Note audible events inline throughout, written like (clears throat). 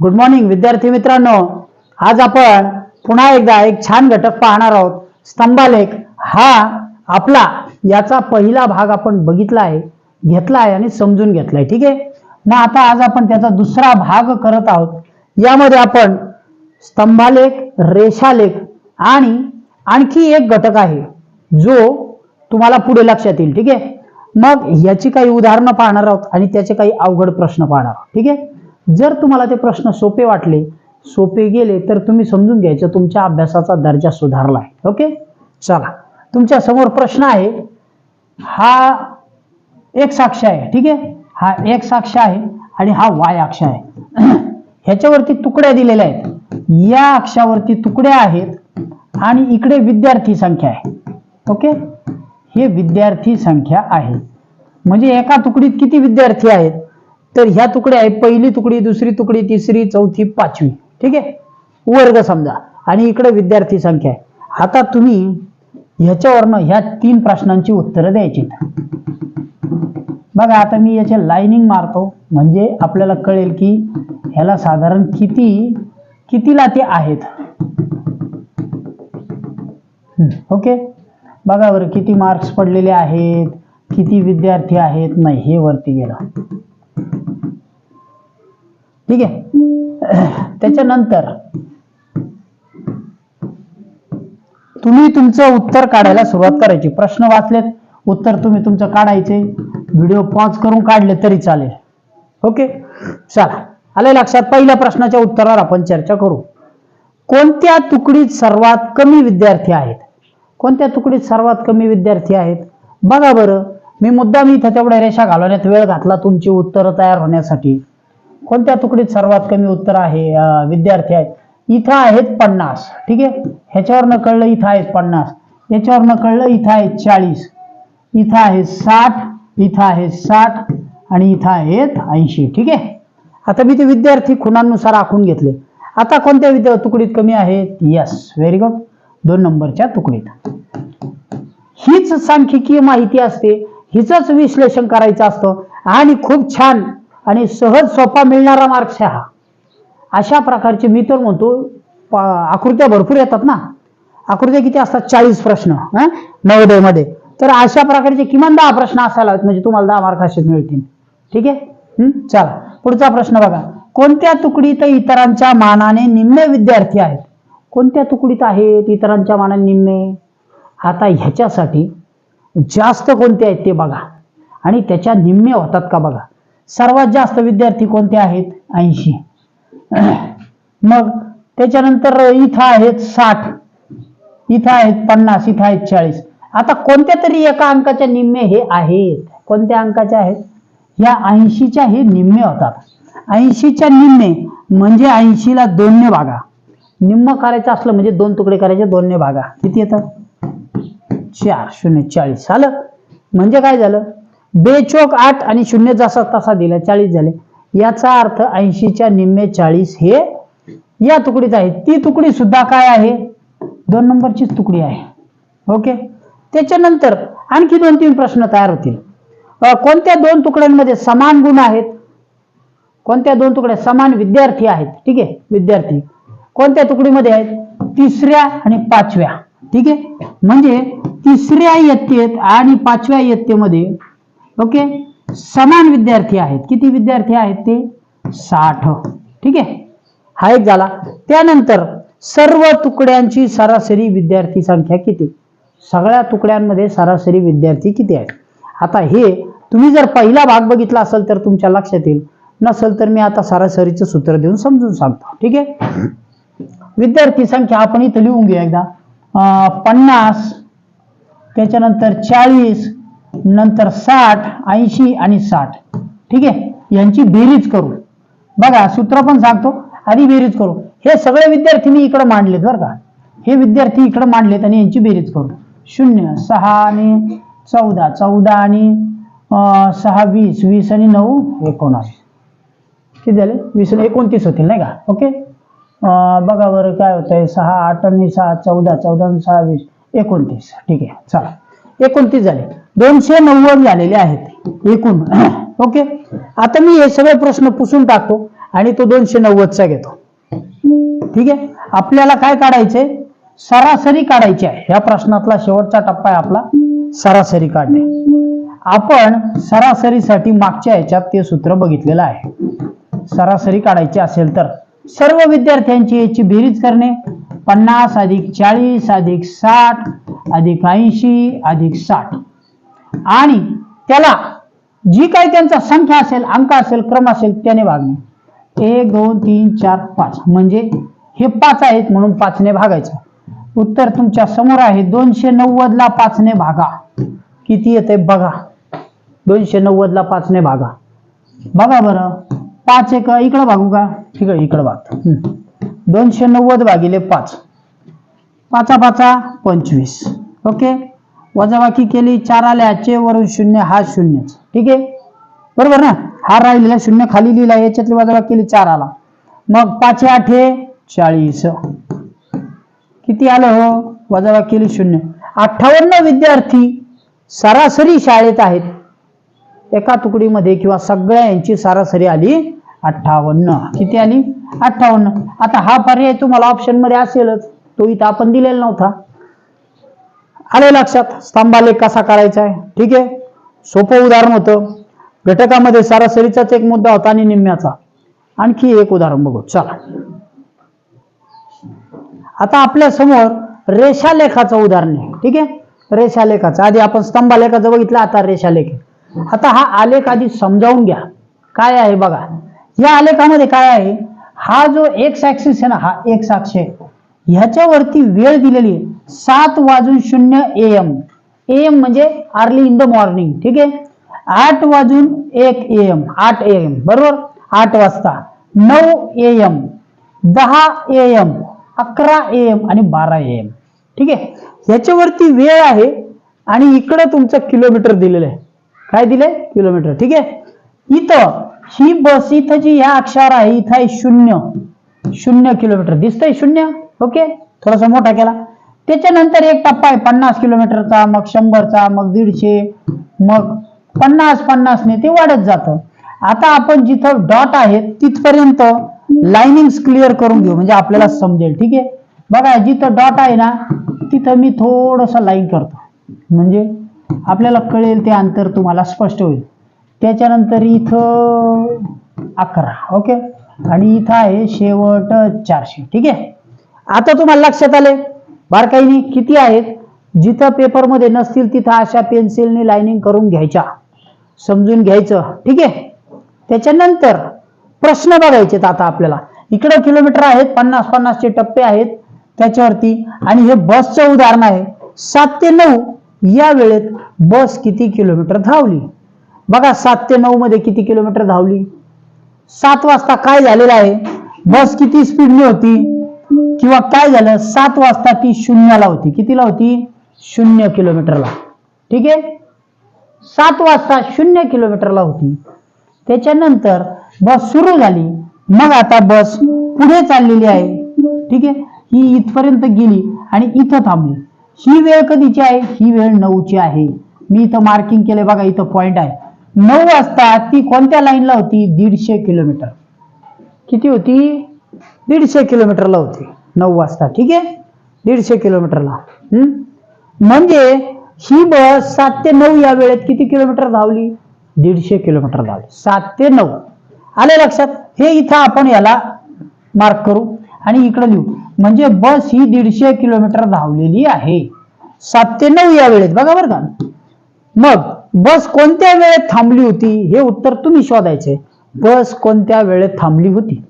Good morning विद्यार्थी मित्रांनो. आज आपण पुन्हा एकदा एक छान घटक पाहणार आहोत. स्तंभालेख हा आपला याचा पहिला भाग आपण बघितला आहे घेतला आहे आणि समजून घेतलाय ठीक आहे? मग आता आज आपण त्याचा दुसरा भाग करत आहोत. यामध्ये आपण स्तंभालेख रेषालेख आणि आणखी एक घटक आहे जो तुम्हाला पुढे लक्षात येईल ठीक आहे? मग याची काही उदाहरणं पाहणार आहोत आणि त्याचे काही अवघड प्रश्न पाहणार आहोत ठीक आहे? जर तुम्हाला ते प्रश्न सोपे वाटले सोपे गेले तर तुम्ही समजून घ्यायचं तुमच्या अभ्यासाचा दर्जा सुधारला आहे ओके? चला. तुमच्यासमोर प्रश्न आहे. हा एक साक्ष आहे ठीक आहे? हा एक साक्ष आहे आणि हा वाय अक्ष आहे. (clears throat) ह्याच्यावरती तुकड्या दिलेल्या आहेत. या अक्षावरती तुकड्या आहेत आणि इकडे विद्यार्थी संख्या आहे. ओके? हे विद्यार्थी संख्या आहे. म्हणजे एका तुकडीत किती विद्यार्थी आहेत? तर ह्या तुकड्या आहे पहिली तुकडी दुसरी तुकडी तिसरी चौथी पाचवी. ठीक आहे? वर्ग समजा. आणि इकडे विद्यार्थी संख्या आहे. आता तुम्ही ह्याच्यावरनं ह्या तीन प्रश्नांची उत्तरं द्यायची. बघा आता मी याचे लाइनिंग मारतो. म्हणजे आपल्याला कळेल की ह्याला साधारण किती कितीला ते आहेत? ओके? बघा बरं किती मार्क्स पडलेले आहेत? किती विद्यार्थी आहेत? नाही हे वरती गेलं. ठीक आहे त्याच्यानंतर तुम्ही तुमचं उत्तर काढायला सुरुवात करायची. प्रश्न वाचलेत. उत्तर तुम्ही तुमचं काढायचे. व्हिडिओ पॉज करून काढले तरी चालेल. ओके? चला. आले लक्षात. पहिल्या प्रश्नाच्या उत्तरावर आपण चर्चा करू. कोणत्या तुकडीत सर्वात कमी विद्यार्थी आहेत? कोणत्या तुकडीत सर्वात कमी विद्यार्थी आहेत? बघा बरं. मी मुद्दाम इथं तेवढ्या रेषा घालवण्यात वेळ घातला तुमची उत्तरं तयार होण्यासाठी. कोणत्या तुकडीत सर्वात कमी उत्तर आहे? विद्यार्थी आहेत. इथं आहेत पन्नास. ठीक आहे? ह्याच्यावरनं कळलं इथं आहेत पन्नास. याच्यावरनं कळलं इथं आहेत चाळीस. इथं आहे साठ इथं आहे साठ आणि इथं आहेत ऐंशी. ठीक आहे? आता मी ते विद्यार्थी खुणांनुसार आखून घेतले. आता कोणत्या विद्या तुकडीत कमी आहेत? यस व्हेरी गुड दोन नंबरच्या तुकडीत. हीच सांख्यिकीय माहिती असते. हिचंच विश्लेषण करायचं असतं. आणि खूप छान आणि सहज सोपा मिळणारा मार्क्स हा. अशा प्रकारचे मी तर म्हणतो आकृत्या भरपूर येतात ना. आकृत्या किती असतात? चाळीस प्रश्न नवोदयमध्ये. तर अशा प्रकारचे किमान दहा प्रश्न असायला हवेत म्हणजे तुम्हाला दहा मार्क असेच मिळतील. ठीक आहे? चला. पुढचा प्रश्न बघा. कोणत्या तुकडीत इतरांच्या मानाने निम्मे विद्यार्थी आहेत? कोणत्या तुकडीत आहेत इतरांच्या मानाने निम्मे? आता ह्याच्यासाठी जास्त कोणते आहेत ते बघा. आणि त्याच्या निम्मे होतात का बघा? सर्वात जास्त विद्यार्थी कोणते आहेत? ऐंशी. मग त्याच्यानंतर इथं आहेत साठ. इथं आहेत पन्नास इथं आहेत चाळीस. आता कोणत्या तरी एका अंकाच्या निम्मे हे आहेत? कोणत्या अंकाचे आहेत? या ऐंशीच्या हे निम्मे होतात. ऐंशीच्या निम्मे म्हणजे ऐंशीला दोनने भागा. निम्म करायचं असलं म्हणजे दोन तुकडे करायचे दोनने भागा. किती येतात? चार शून्य चाळीस. आलं म्हणजे काय झालं? बेचोक आठ आणि शून्य जसा तसा दिला चाळीस झाले. याचा अर्थ ऐंशीच्या निम्मे चाळीस हे या तुकडीत आहे. ती तुकडी सुद्धा काय आहे? दोन नंबरचीच तुकडी आहे. ओके? त्याच्यानंतर आणखी दोन तीन प्रश्न तयार होतील. कोणत्या दोन तुकड्यांमध्ये समान गुण आहेत? कोणत्या दोन तुकड्या समान विद्यार्थी आहेत? ठीक आहे विद्यार्थी. कोणत्या तुकडीमध्ये आहेत? तिसऱ्या आणि पाचव्या. ठीक आहे? म्हणजे तिसऱ्या इयत्तेत आणि पाचव्या इयत्तेमध्ये ओके? समान विद्यार्थी आहेत. किती विद्यार्थी आहेत ते? साठ. ठीक आहे? हा एक झाला. त्यानंतर सर्व तुकड्यांची सरासरी विद्यार्थी संख्या किती? सगळ्या तुकड्यांमध्ये सरासरी विद्यार्थी किती आहेत? आता हे तुम्ही जर पहिला भाग बघितला असेल तर तुमच्या लक्षात येईल. नसेल तर मी आता सरासरीचं सूत्र देऊन समजून सांगतो. ठीक आहे? विद्यार्थी संख्या आपण इथं लिहून घेऊ एकदा. अं, पन्नास त्याच्यानंतर चाळीस नंतर साठ ऐंशी आणि साठ. ठीक आहे? यांची बेरीज करू. बघा सूत्र पण सांगतो आधी बेरीज करू. हे सगळे विद्यार्थी मी इकडे मांडलेत बरं का? हे विद्यार्थी इकडे मांडलेत आणि यांची बेरीज करू. शून्य सहा आणि चौदा. चौदा आणि अं, सहा वीस. वीस आणि नऊ एकोणास. किती झाले? वीस आणि एकोणतीस होतील नाही का? ओके? अं, बघा बरं काय होतंय. सहा आठ आणि सहा चौदा. चौदा आणि सहा वीस. एकोणतीस. ठीक आहे चला. एकोणतीस झाले. दोनशे नव्वद झालेले आहेत. एकूण. (clears throat) ओके? आता मी हे सगळे प्रश्न पुसून टाकतो आणि तो दोनशे नव्वदचा घेतो. ठीक आहे? आपल्याला काय काढायचंय? सरासरी काढायची आहे. या प्रश्नातला शेवटचा टप्पा आहे आपला. सरासरी काढणे. आपण सरासरीसाठी मागच्या ह्याच्यात ते सूत्र बघितलेलं आहे. सरासरी काढायची असेल तर. सर्व विद्यार्थ्यांची याची बेरीज करणे. पन्नास अधिक चाळीस अधिक साठ अधिक ऐंशी अधिक साठ. आणि त्याला जी काही त्यांचा संख्या असेल अंक असेल क्रम असेल त्याने भागणे. एक दोन तीन चार पाच. म्हणजे हे पाच आहेत म्हणून पाचने भागायचं. उत्तर तुमच्यासमोर आहे. दोनशे नव्वद ला पाचने भागा. किती येते? बघा. दोनशे नव्वद ला पाचने भागा. बघा बरं. पाच एक. इकडं भागू का? ठीक आहे इकडं भाग. हम्म. दोनशे नव्वद भागिले पाच. पाचा पाचा पंचवीस. ओके? वजाबाकी केली चार आल्याचे वरून शून्य हा शून्य ठीक आहे? बरोबर ना? हा राहिलेला शून्य खाली लिहिला याच्यातली वजाबाकी केली चार आला. मग पाचे आठे चाळीस. किती आलं हो? वजाबाकी केली शून्य. अठ्ठावन्न विद्यार्थी सरासरी शाळेत आहेत. एका तुकडीमध्ये किंवा सगळ्या यांची सरासरी आली अठ्ठावन्न. किती आली? अठ्ठावन्न. आता हा पर्याय तुम्हाला ऑप्शनमध्ये असेलच. तो इथं आपण दिलेला नव्हता. आले लक्षात? स्तंभालेख कसा करायचा आहे? ठीक आहे? सोपं उदाहरण होतं. घटकामध्ये सरासरीचाच एक मुद्दा होता आणि निम्म्याचा. आणखी एक उदाहरण बघू. चला. आता आपल्यासमोर रेषालेखाचं उदाहरण आहे. ठीक आहे? रेषालेखाचं. आधी आपण स्तंभालेखाचं बघितलं आता रेषालेख आता हा आलेख आधी समजावून घ्या. काय आहे बघा? या आलेखामध्ये काय आहे? हा जो एक्स ऍक्सिस आहे ना हा एक्स अक्ष आहे. ह्याच्यावरती वेळ दिलेली आहे. सात वाजून शून्य एम एम म्हणजे अर्ली इन द मॉर्निंग ठीक आहे? आठ वाजून एक एम आठ एम बरोबर? आठ वाजता. नऊ एम दहा एम अकरा एम आणि बारा ए एम ठीक आहे? ह्याच्यावरती वेळ आहे आणि इकडं तुमचं किलोमीटर दिलेलं आहे. काय दिले किलोमीटर ठीक आहे? इथं ही बस इथं जी ह्या अक्षर आहे इथं आहे शून्य. शून्य किलोमीटर. दिसतंय शून्य? ओके. थोडासा मोठा केला. त्याच्यानंतर एक टप्पा आहे पन्नास किलोमीटरचा मग शंभरचा मग दीडशे मग पन्नास पन्नासने ते वाढत जातं. आता आपण जिथं डॉट आहे तिथपर्यंत लाइनिंग क्लिअर करून घेऊ म्हणजे आपल्याला समजेल. ठीक आहे? बघा जिथं डॉट आहे ना तिथं मी थोडंसं लाईन करतो. म्हणजे आपल्याला कळेल ते अंतर तुम्हाला स्पष्ट होईल. त्याच्यानंतर इथं अकरा ओके? आणि इथं आहे शेवट चारशे ठीक आहे? आता तुम्हाला लक्षात आले बारकाईनी किती आहेत? जिथं पेपरमध्ये नसतील तिथं अशा पेन्सिलने लाइनिंग करून घ्यायच्या. समजून घ्यायचं ठीक आहे? त्याच्यानंतर प्रश्न बघायचेत आता आपल्याला. इकडे किलोमीटर आहेत पन्नास पन्नासचे टप्पे आहेत त्याच्यावरती. आणि हे बसचं उदाहरण आहे सात ते नऊ या वेळेत बस किती किलोमीटर धावली? बघा सात ते नऊ मध्ये किती किलोमीटर धावली? सात वाजता काय झालेलं आहे? बस किती स्पीडने होती? किंवा काय झालं? सात वाजता ती शून्याला होती. कितीला होती? शून्य किलोमीटरला. ठीक आहे? सात वाजता शून्य किलोमीटरला होती. त्याच्यानंतर बस सुरू झाली. मग आता बस पुढे चाललेली आहे. ठीक आहे? ही इथपर्यंत गेली आणि इथं थांबली. ही वेळ कधीची आहे? ही वेळ नऊची आहे. मी इथं मार्किंग केलंय. बघा इथं पॉइंट आहे. नऊ वाजता ती कोणत्या लाईनला होती? दीडशे किलोमीटर. किती होती? दीडशे किलोमीटरला होती. नऊ वाजता ठीक आहे? दीडशे किलोमीटरला. म्हणजे ही बस सात ते नऊ या वेळेत किती किलोमीटर धावली? दीडशे किलोमीटर धावली. सात ते नऊ. आले लक्षात? हे इथं आपण याला मार्क करू आणि इकडे लिहू. म्हणजे बस ही दीडशे किलोमीटर धावलेली आहे. सात ते नऊ या वेळेत. बघा बरं का. मग बस कोणत्या वेळेत थांबली होती? हे उत्तर तुम्ही शोधायचे. बस कोणत्या वेळेत थांबली होती?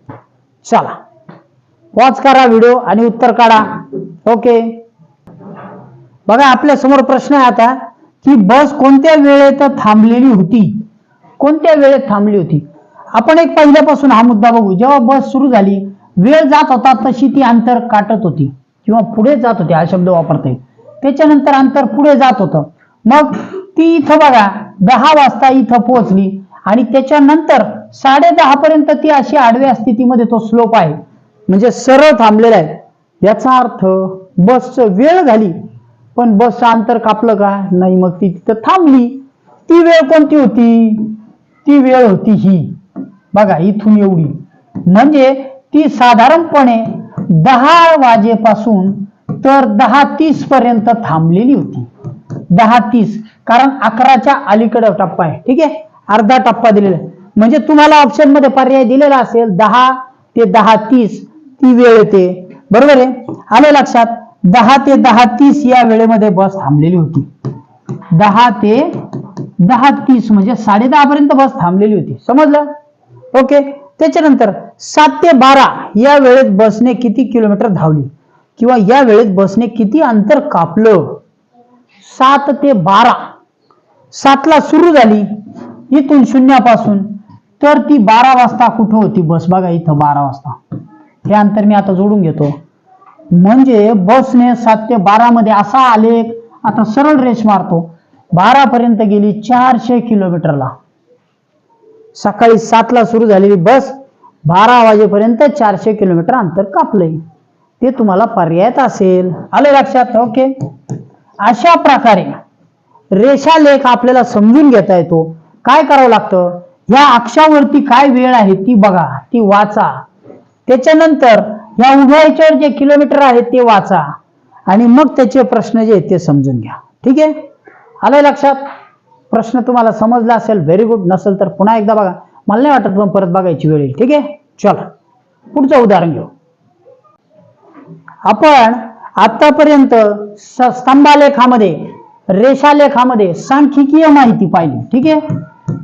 चला. वॉच करा व्हिडिओ आणि उत्तर काढा. ओके बघा आपल्यासमोर प्रश्न आहे आता की बस कोणत्या वेळेत थांबलेली होती? कोणत्या वेळेत थांबली होती? आपण एक पहिल्यापासून हा मुद्दा बघू. जेव्हा बस सुरू झाली वेळ जात होता तशी ती अंतर काटत होती. किंवा पुढे जात होती हा शब्द वापरता येईल त्याच्यानंतर अंतर पुढे जात होतं. मग ती इथं बघा दहा वाजता इथं पोहोचली आणि त्याच्यानंतर साडे दहा पर्यंत ती अशी आडव्या स्थितीमध्ये तो स्लोप आहे. म्हणजे सरळ थांबलेला आहे. याचा अर्थ बसचं वेळ झाली. पण बसचं अंतर कापलं का? नाही मग ती तिथं थांबली. ती वेळ कोणती होती? ती वेळ होती ही. बघा इथून एवढी. म्हणजे ती साधारणपणे दहा वाजेपासून तर दहा तीस पर्यंत थांबलेली होती. दहा तीस. कारण अकराच्या अलीकडे टप्पा आहे. ठीक आहे? अर्धा टप्पा दिलेला आहे. म्हणजे तुम्हाला ऑप्शनमध्ये पर्याय दिलेला असेल दहा ते दहा तीस ती वेळ येते. बरोबर आहे? आले लक्षात? दहा ते दहा तीस या वेळेमध्ये बस थांबलेली होती. दहा ते दहा तीस म्हणजे साडे दहा पर्यंत बस थांबलेली होती. समजलं? ओके? त्याच्यानंतर सात ते बारा या वेळेत बसने किती किलोमीटर धावली? किंवा या वेळेत बसने किती अंतर कापलं? सात ते बारा. सातला सुरू झाली इथून शून्यापासून. तर ती बारा वाजता कुठं होती बस? बघा इथं बारा वाजता. हे अंतर मी आता जोडून घेतो. म्हणजे बसने सात ते बारा मध्ये असा आलेख आता सरळ रेष मारतो. बारा पर्यंत गेली चारशे किलोमीटरला. सकाळी सातला सुरू झालेली बस बारा वाजेपर्यंत चारशे किलोमीटर अंतर कापलंय. ते तुम्हाला पर्यायत असेल. आलं लक्षात? ओके. अशा प्रकारे रेषालेख आपल्याला समजून घेता येतो. काय करावं लागतं? ह्या अक्षावरती काय वेळ आहे ती बघा ती वाचा. त्याच्यानंतर या उभ्या याच्यावर जे किलोमीटर आहेत ते वाचा आणि मग त्याचे प्रश्न जे आहेत ते समजून घ्या. ठीक आहे? आलंय लक्षात? प्रश्न तुम्हाला समजला असेल व्हेरी गुड नसेल तर पुन्हा एकदा बघा. मला नाही वाटत पण परत बघायची वेळ येईल. ठीक आहे? चला. पुढचं उदाहरण घेऊ. आपण आतापर्यंत स्तंभालेखामध्ये रेषालेखामध्ये सांख्यिकीय माहिती पाहिली. ठीक आहे?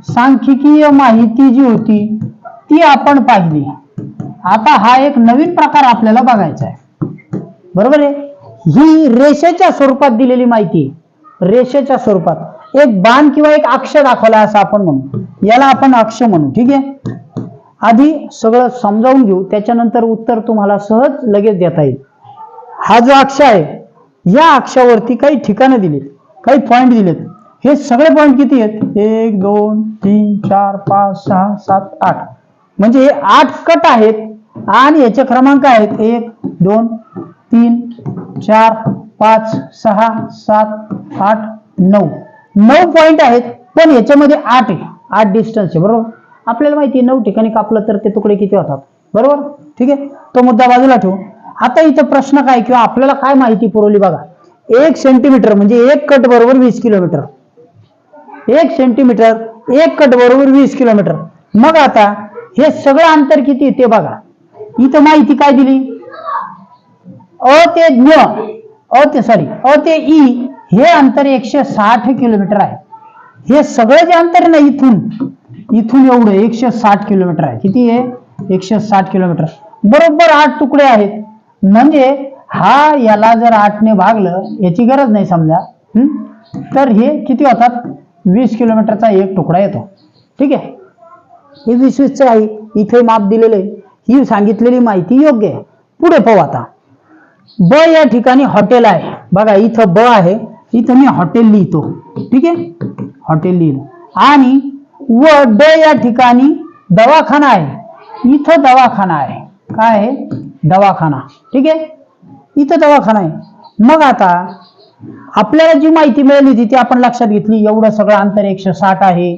सांख्यिकीय माहिती जी होती ती आपण पाहिली. आता हा एक नवीन प्रकार आपल्याला बघायचा आहे. बरोबर आहे? ही रेषेच्या स्वरूपात दिलेली माहिती रेषेच्या स्वरूपात. एक बाण किंवा एक अक्ष दाखवला असं आपण म्हणू. याला आपण अक्ष म्हणू. ठीक आहे? आधी सगळं समजावून घेऊ. त्याच्यानंतर उत्तर तुम्हाला सहज लगेच देता येईल. हा जो अक्ष आहे या अक्षावरती काही ठिकाणं दिलीत काही पॉईंट दिलेत. हे सगळे पॉईंट किती आहेत? एक दोन तीन चार पाच सहा सात आठ. म्हणजे हे आठ कट आहेत आणि याचे क्रमांक आहेत एक दोन तीन चार पाच सहा सात आठ नऊ. नऊ पॉईंट आहेत पण याच्यामध्ये आठ आहे. आठ डिस्टन्स आहे बरोबर? आपल्याला माहिती आहे नऊ ठिकाणी कापलं तर ते तुकडे किती होतात? बरोबर? ठीक आहे? तो मुद्दा बाजूला ठेवू. आता इथं प्रश्न काय किंवा आपल्याला काय माहिती पुरवली बघा? एक सेंटीमीटर म्हणजे एक कट बरोबर वीस किलोमीटर. एक सेंटीमीटर एक कट बरोबर वीस किलोमीटर. मग आता हे सगळं अंतर किती आहे ते बघा. इथं माहिती काय दिली? अ ते ज्ञ अ ते सॉरी अ ते ई हे अंतर एकशे साठ किलोमीटर आहे. हे सगळं जे अंतर आहे ना इथून इथून एवढं एकशे साठ किलोमीटर आहे. किती आहे? एकशे साठ किलोमीटर. बरोबर आठ तुकडे आहेत. म्हणजे हा याला जर आठने भागलं याची गरज नाही समजा तर हे किती होतात? वीस किलोमीटरचा एक तुकडा येतो. ठीक आहे? हे वीस वीसचं आहे इथे माप दिलेलं आहे ही सांगितलेली माहिती योग्य आहे. पुढे पाहू आता. ब या ठिकाणी हॉटेल आहे. बघा इथं ब आहे. इथं मी हॉटेल लिहितो. ठीक आहे? हॉटेल लिहिलं. आणि व ड या ठिकाणी दवाखाना आहे. इथं दवाखाना आहे. काय आहे? दवाखाना. ठीक आहे? इथं दवाखाना आहे. मग आता आपल्याला जी माहिती मिळाली होती ती आपण लक्षात घेतली. एवढं सगळं अंतर एकशे साठ आहे.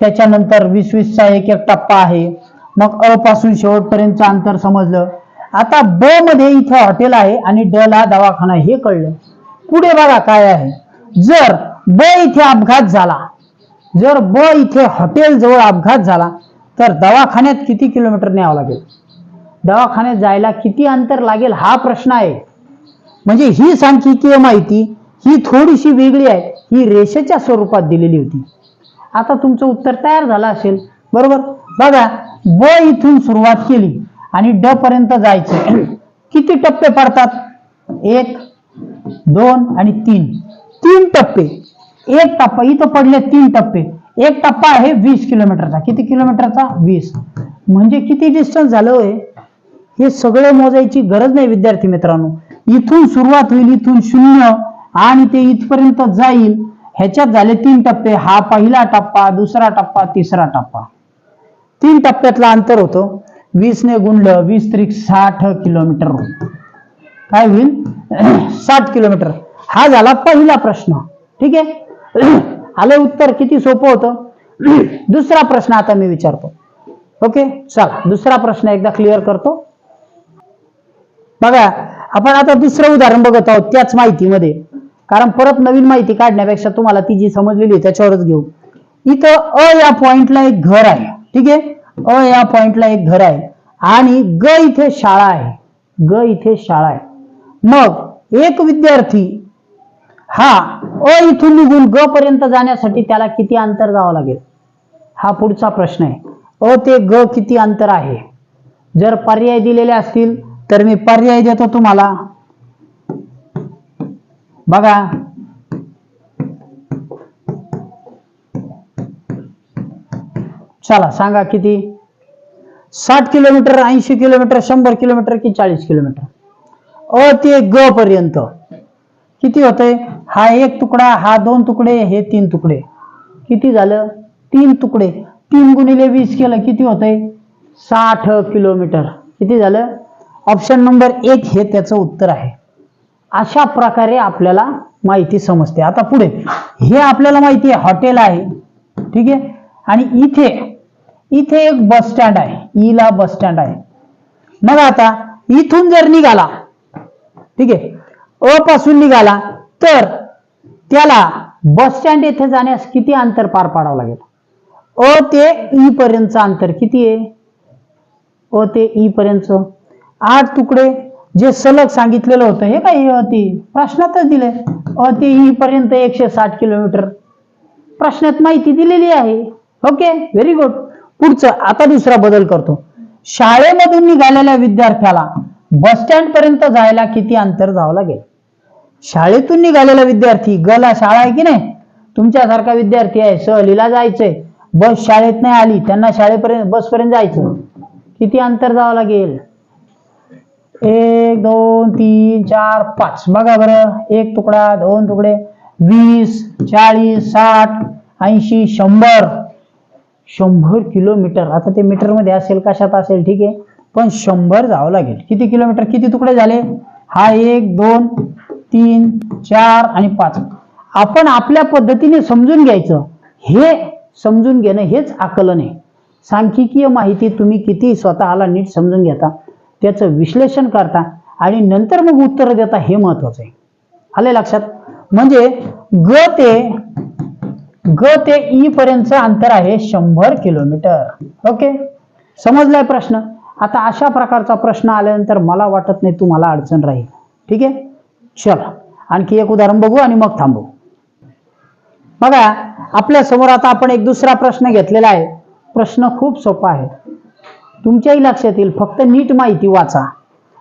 त्याच्यानंतर वीस वीसचा एक एक टप्पा आहे. मग अ पासून शेवटपर्यंतचं अंतर समजलं. आता ब मध्ये इथं हॉटेल आहे आणि ड ला दवाखाना हे कळलं. पुढे बघा काय आहे. जर ब इथे अपघात झाला जर ब इथे हॉटेल जवळ अपघात झाला तर दवाखान्यात किती किलोमीटर न्यावं लागेल? दवाखान्यात जायला किती अंतर लागेल हा प्रश्न आहे. म्हणजे ही सांख्यिकीय माहिती ही थोडीशी वेगळी आहे. ही रेषेच्या स्वरूपात दिलेली होती. आता तुमचं उत्तर तयार झालं असेल. बरोबर? बघा ब इथून सुरुवात केली आणि ड पर्यंत जायचं. (clears throat) किती टप्पे पडतात? एक दोन आणि तीन. तीन टप्पे. एक टप्पा इथं पडले तीन टप्पे. एक टप्पा आहे वीस किलोमीटरचा. किती किलोमीटरचा? वीस. म्हणजे किती डिस्टन्स झालं होय? हे सगळं मोजायची गरज नाही विद्यार्थी मित्रांनो. इथून सुरुवात होईल इथून शून्य आणि ते इथपर्यंत जाईल. ह्याच्यात झाले तीन टप्पे. हा पहिला टप्पा दुसरा टप्पा तिसरा टप्पा. तीन टप्प्यातलं अंतर होतं. वीसने गुणलं वीस त्रिक साठ किलोमीटर. काय होईल? (clears throat) साठ किलोमीटर. हा झाला पहिला प्रश्न. ठीक आहे? (clears throat) आलं उत्तर किती सोपं होतं? (clears throat) दुसरा प्रश्न आता मी विचारतो. ओके? चला. दुसरा प्रश्न एकदा क्लिअर करतो. बघा आपण आता दुसरं उदाहरण बघत आहोत त्याच माहितीमध्ये. कारण परत नवीन माहिती काढण्यापेक्षा तुम्हाला ती जी समजलेली आहे त्याच्यावरच घेऊ. इथं अ या पॉइंटला एक घर आहे. ठीक आहे? अ या पॉइंटला एक घर आहे. आणि ग इथे शाळा आहे. ग इथे शाळा आहे. मग एक विद्यार्थी हा अ इथून निघून ग पर्यंत जाण्यासाठी त्याला किती अंतर जावं लागेल? हा पुढचा प्रश्न आहे. अ ते ग किती अंतर आहे? जर पर्याय दिलेले असतील तर मी पर्याय देतो तुम्हाला. बघा. चला सांगा किती? साठ किलोमीटर ऐंशी किलोमीटर शंभर किलोमीटर की चाळीस किलोमीटर? अ ते ग पर्यंत किती होतंय? हा एक तुकडा हा दोन तुकडे हे तीन तुकडे. किती झालं? तीन तुकडे. तीन गुणिले वीस केलं किती होतंय? साठ किलोमीटर. किती झालं? ऑप्शन नंबर एक हे त्याचं उत्तर आहे. अशा प्रकारे आपल्याला माहिती समजते. आता पुढे हे आपल्याला माहिती आहे हॉटेल आहे. ठीक आहे? आणि इथे इथे एक बस स्टँड आहे. ईला बस स्टँड आहे. मग आता इथून जर निघाला ठीक आहे? अ पासून निघाला तर त्याला बस स्टँड येथे जाण्यास किती अंतर पार पाडावं लागेल? अ ते ई पर्यंतचं अंतर किती आहे? अ ते ई पर्यंत आठ तुकडे जे सलग सांगितलेलं होतं हे काही अति? प्रश्नातच दिले. अति ते पर्यंत एकशे साठ किलोमीटर. प्रश्नात माहिती दिलेली आहे. ओके व्हेरी गुड पुढचं आता दुसरा बदल करतो. शाळेमधून निघालेल्या विद्यार्थ्याला बस स्टँड पर्यंत जायला किती अंतर जावं लागेल? शाळेतून निघालेला विद्यार्थी गला शाळा आहे की नाही? तुमच्यासारखा विद्यार्थी आहे सहलीला जायचंय. बस शाळेत नाही आली त्यांना शाळेपर्यंत बसपर्यंत जायचं. किती अंतर जावं लागेल? एक दोन तीन चार पाच. बघा बरं. एक तुकडा दोन तुकडे. वीस चाळीस साठ ऐंशी शंभर. शंभर किलोमीटर. आता ते मीटरमध्ये असेल कशात असेल ठीक आहे. पण शंभर जावं लागेल. किती किलोमीटर? किती तुकडे झाले? हा एक दोन तीन चार आणि पाच. आपण आपल्या पद्धतीने समजून घ्यायचं. हे समजून घेणं हेच आकलन आहे. सांख्यिकीय माहिती तुम्ही किती स्वतःला नीट समजून घेता. त्याचं विश्लेषण करता आणि नंतर मग उत्तर देता हे महत्वाचं आहे. आले लक्षात? म्हणजे ग ते ग ते ई पर्यंतचं अंतर आहे शंभर किलोमीटर. ओके? समजलाय प्रश्न? आता अशा प्रकारचा प्रश्न आल्यानंतर मला वाटत नाही तुम्हाला अडचण राहील. ठीक आहे? चला. आणखी एक उदाहरण बघू आणि मग थांबू. बघा आपल्यासमोर आता आपण एक दुसरा प्रश्न घेतलेला आहे. प्रश्न खूप सोपा आहे. तुमच्याही लक्षात येईल. फक्त नीट माहिती वाचा.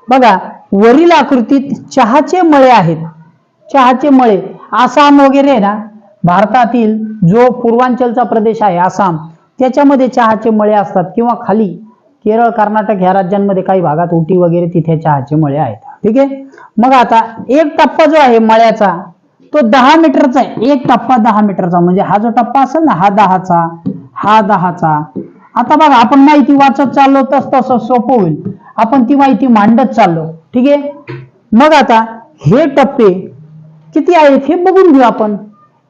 बघा वरील आकृतीत चहाचे मळे आहेत. चहाचे मळे. आसाम वगैरे आहे ना? भारतातील जो पूर्वांचलचा प्रदेश आहे आसाम त्याच्यामध्ये चहाचे मळे असतात. किंवा खाली केरळ कर्नाटक ह्या राज्यांमध्ये काही भागात उटी वगैरे तिथे चहाचे मळे आहेत. ठीक आहे? मग आता एक टप्पा जो आहे मळ्याचा तो दहा मीटरचा आहे. एक टप्पा दहा मीटरचा. म्हणजे हा जो टप्पा असेल ना हा दहाचा हा दहाचा आता बघा आपण माहिती वाचत चाललो तस तसं सोपं होईल. आपण ती माहिती मांडत चाललो. ठीक आहे? मग आता हे टप्पे किती आहेत हे बघून घेऊ आपण.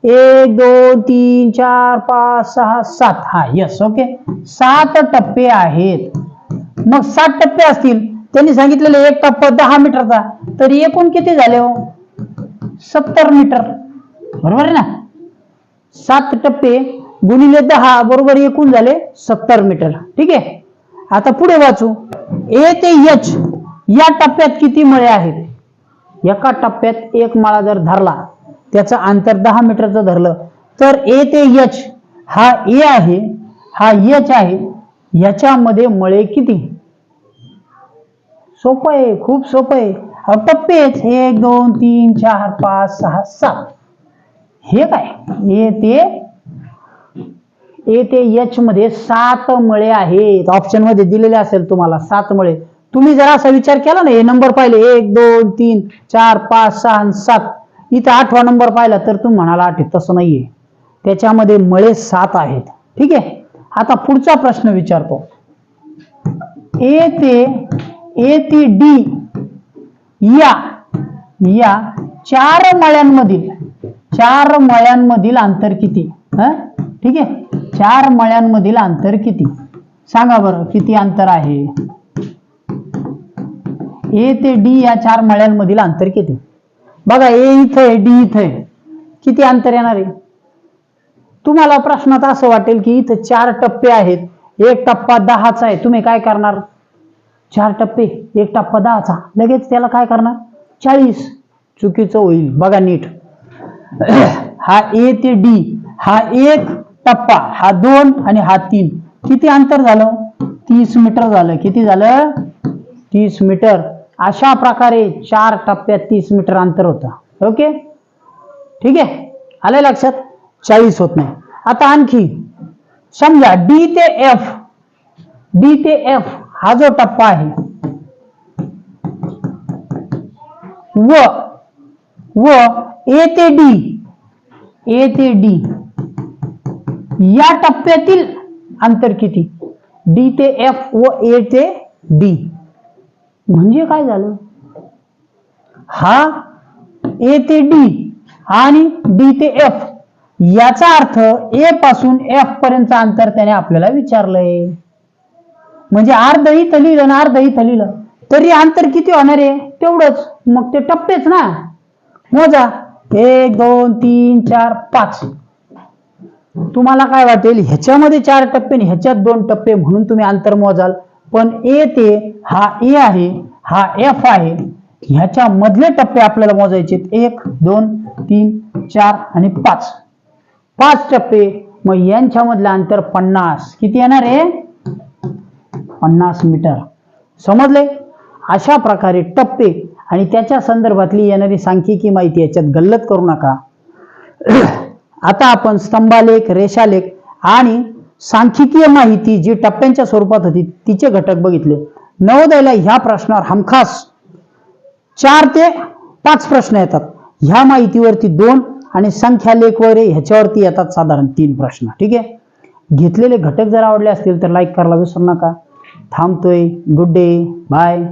एक दोन तीन चार पाच सहा सात. हा यस ओके सात टप्पे आहेत. मग सात टप्पे असतील. त्यांनी सांगितलेले एक टप्पा दहा मीटरचा. तर एकूण किती झाले हो? सत्तर मीटर. बरोबर आहे ना? सात टप्पे गुणिले दहा बरोबर एकूण झाले सत्तर मीटर. ठीक आहे? आता पुढे वाचू. ए ते एच या टप्प्यात किती मळे आहेत? एका टप्प्यात एक माळा जर धरला त्याचं अंतर दहा मीटरचं धरलं तर ए ते एच हा ए आहे हा एच आहे याच्यामध्ये मळे किती? सोपं आहे खूप सोपं आहे. टप्पेच एक दोन तीन चार पाच सहा सात. हे काय? ए ते ए ते एच मध्ये सात मळे आहेत. ऑप्शनमध्ये दिलेले असेल तुम्हाला सात मळे. तुम्ही जर असा विचार केला ना हे नंबर पाहिले एक दोन तीन चार पाच सहा आणि सात. इथं आठवा नंबर पाहिला तर तुम्ही म्हणाला आठ तसं नाहीये. त्याच्यामध्ये मळे सात आहेत. ठीक आहे? आता पुढचा प्रश्न विचारतो. ए ते ए ते डी या या चार मळ्यांमधील चार मळ्यांमधील अंतर किती? हं? ठीक आहे? चार मळ्यांमधील अंतर किती? सांगा बरं किती अंतर आहे? ए ते डी या चार मळ्यांमधील अंतर किती? बघा ए इथं आहे डी इथं आहे. किती अंतर येणार आहे? तुम्हाला प्रश्नात असं वाटेल की इथं चार टप्पे आहेत. एक टप्पा दहाचा आहे. तुम्ही काय करणार? चार टप्पे एक टप्पा दहाचा. लगेच त्याला काय करणार? चाळीस. चुकीचं होईल. बघा नीट. (clears throat) हा ए ते डी. हा एक टप्पा. हा दोन आणि हा तीन. किती अंतर झालं? तीस मीटर झालं. किती झालं? तीस मीटर. अशा प्रकारे चार टप्प्यात तीस मीटर अंतर होतं. ओके? ठीक आहे? आलं लक्षात? चाळीस होत नाही. आता आणखी. समजा डी ते एफ़ डी ते एफ़ हा जो टप्पा आहे. व. व. ए ते डी ए ते डी या टप्प्यातील अंतर किती? डी ते एफ व ए ते डी म्हणजे काय झालं? हा ए ते डी आणि डी ते एफ याचा अर्थ ए पासून एफ पर्यंत अंतर त्याने आपल्याला विचारलंय. म्हणजे अर्धही इथं लिहिलं ना अर्ध लिहिलं. तरी अंतर किती होणार आहे? तेवढंच. मग ते टप्पेच ना. मोजा. एक दोन तीन चार पाच. तुम्हाला काय वाटेल? ह्याच्यामध्ये चार टप्पे आणि ह्याच्यात दोन टप्पे म्हणून तुम्ही अंतर मोजाल. पण ए ते हा ए आहे हा एफ आहे ह्याच्या मधले टप्पे आपल्याला मोजायचे एक दोन तीन चार आणि पाच. पाच टप्पे मग यांच्यामधलं अंतर पन्नास. किती येणार आहे? पन्नास मीटर. समजले? अशा प्रकारे टप्पे आणि त्याच्या संदर्भातली येणारी सांख्यिकी माहिती याच्यात गल्लत करू नका. आता आपण स्तंभालेख रेषालेख आणि सांख्यिकीय माहिती जी टप्प्यांच्या स्वरूपात होती तिचे घटक बघितले. नवोदयला ह्या प्रश्नावर हमखास चार ते पाच प्रश्न येतात. ह्या माहितीवरती दोन आणि संख्यालेख वगैरे ह्याच्यावरती येतात साधारण तीन प्रश्न. ठीक आहे? घेतलेले घटक जर आवडले असतील तर लाईक करायला विसरू नका. थांबतोय. Good day bye